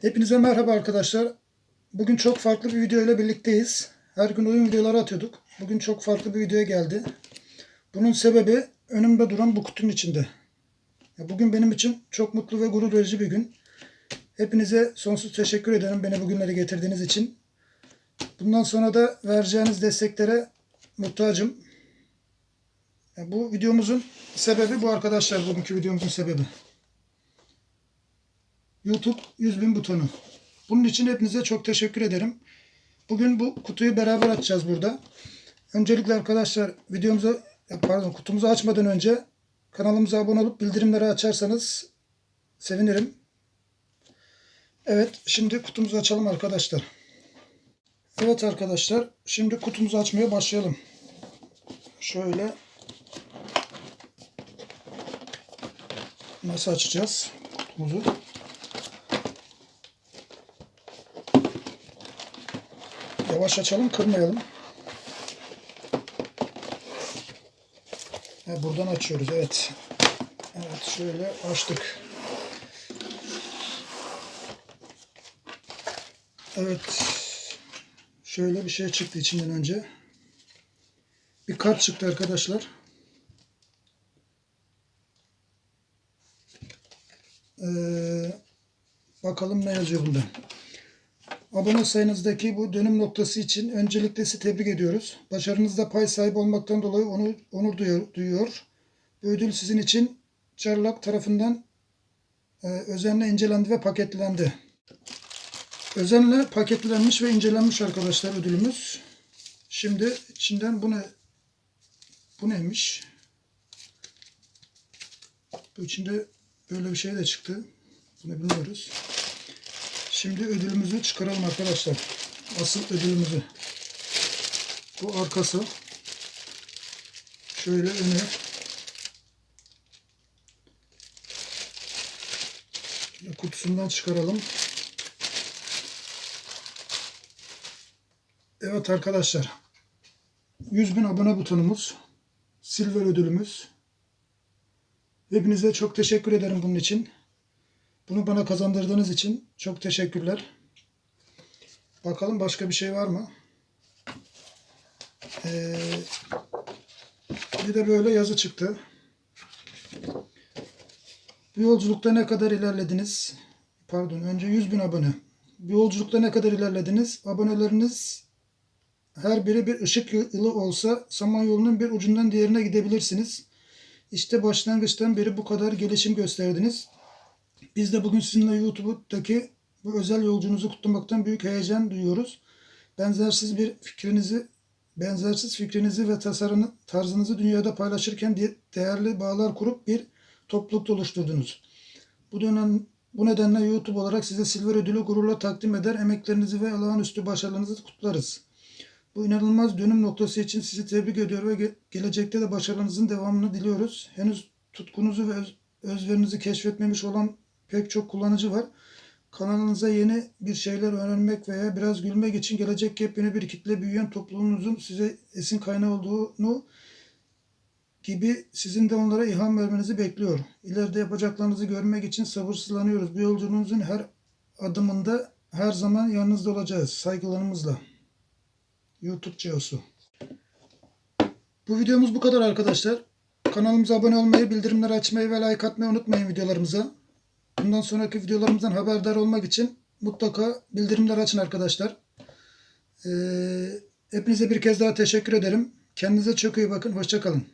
Hepinize merhaba arkadaşlar. Bugün çok farklı bir video ile birlikteyiz. Her gün oyun videoları atıyorduk. Bugün çok farklı bir videoya geldi. Bunun sebebi önümde duran bu kutunun içinde. Bugün benim için çok mutlu ve gurur verici bir gün. Hepinize sonsuz teşekkür ederim beni bugünlere getirdiğiniz için. Bundan sonra da vereceğiniz desteklere muhtacım. Bu videomuzun sebebi bu arkadaşlar. Bugünkü videomuzun sebebi. YouTube 100 bin butonu. Bunun için hepinize çok teşekkür ederim. Bugün bu kutuyu beraber açacağız burada. Öncelikle arkadaşlar videomuzu pardon kutumuzu açmadan önce kanalımıza abone olup bildirimleri açarsanız sevinirim. Evet şimdi kutumuzu açalım arkadaşlar. Evet arkadaşlar şimdi kutumuzu açmaya başlayalım. Şöyle nasıl açacağız kutumuzu? Yavaş açalım, kırmayalım. Ha, buradan açıyoruz, evet. Evet, şöyle açtık. Evet. Şöyle bir şey çıktı içinden önce. Bir kart çıktı arkadaşlar. Ee, bakalım ne yazıyor bunda. Abone sayınızdaki bu dönüm noktası için öncelikle sizi tebrik ediyoruz. Başarınızda pay sahibi olmaktan dolayı onu, onur duyuyor. Bu ödül sizin için Çarlak tarafından e, özenle incelendi ve paketlendi. Özenle paketlenmiş ve incelenmiş arkadaşlar ödülümüz. Şimdi içinden bu ne? Bu neymiş? Bu içinde böyle bir şey de çıktı. Bunu bilmiyoruz. Şimdi ödülümüzü çıkaralım arkadaşlar. Asıl ödülümüzü. Bu arkası. Şöyle önü. Kutusundan çıkaralım. Evet arkadaşlar. 100 bin abone butonumuz. Silver ödülümüz. Hepinize çok teşekkür ederim bunun için. Bunu bana kazandırdığınız için çok teşekkürler. Bakalım başka bir şey var mı? Ee, bir de böyle yazı çıktı. Bu yolculukta ne kadar ilerlediniz? Pardon önce 100 bin abone. Bu yolculukta ne kadar ilerlediniz? Aboneleriniz her biri bir ışık yılı olsa Samanyolu'nun bir ucundan diğerine gidebilirsiniz. İşte başlangıçtan beri bu kadar gelişim gösterdiniz. Biz de bugün sizinle YouTube'daki bu özel yolculuğunuzu kutlamaktan büyük heyecan duyuyoruz. Benzersiz bir fikrinizi, benzersiz fikrinizi ve tasarını, tarzınızı dünyada paylaşırken de- değerli bağlar kurup bir topluluk oluşturdunuz. Bu dönem bu nedenle YouTube olarak size Silver ödülü gururla takdim eder, emeklerinizi ve olağanüstü başarılarınızı kutlarız. Bu inanılmaz dönüm noktası için sizi tebrik ediyor ve ge- gelecekte de başarılarınızın devamını diliyoruz. Henüz tutkunuzu ve öz- özverinizi keşfetmemiş olan pek çok kullanıcı var. Kanalınıza yeni bir şeyler öğrenmek veya biraz gülmek için gelecek yepyeni bir kitle büyüyen topluluğunuzun size esin kaynağı olduğunu gibi sizin de onlara ilham vermenizi bekliyor. İleride yapacaklarınızı görmek için sabırsızlanıyoruz. Bu yolculuğunuzun her adımında her zaman yanınızda olacağız. Saygılarımızla. YouTube CEO'su. Bu videomuz bu kadar arkadaşlar. Kanalımıza abone olmayı, bildirimleri açmayı ve like atmayı unutmayın videolarımıza. Bundan sonraki videolarımızdan haberdar olmak için mutlaka bildirimleri açın arkadaşlar. Ee, hepinize bir kez daha teşekkür ederim. Kendinize çok iyi bakın. Hoşçakalın.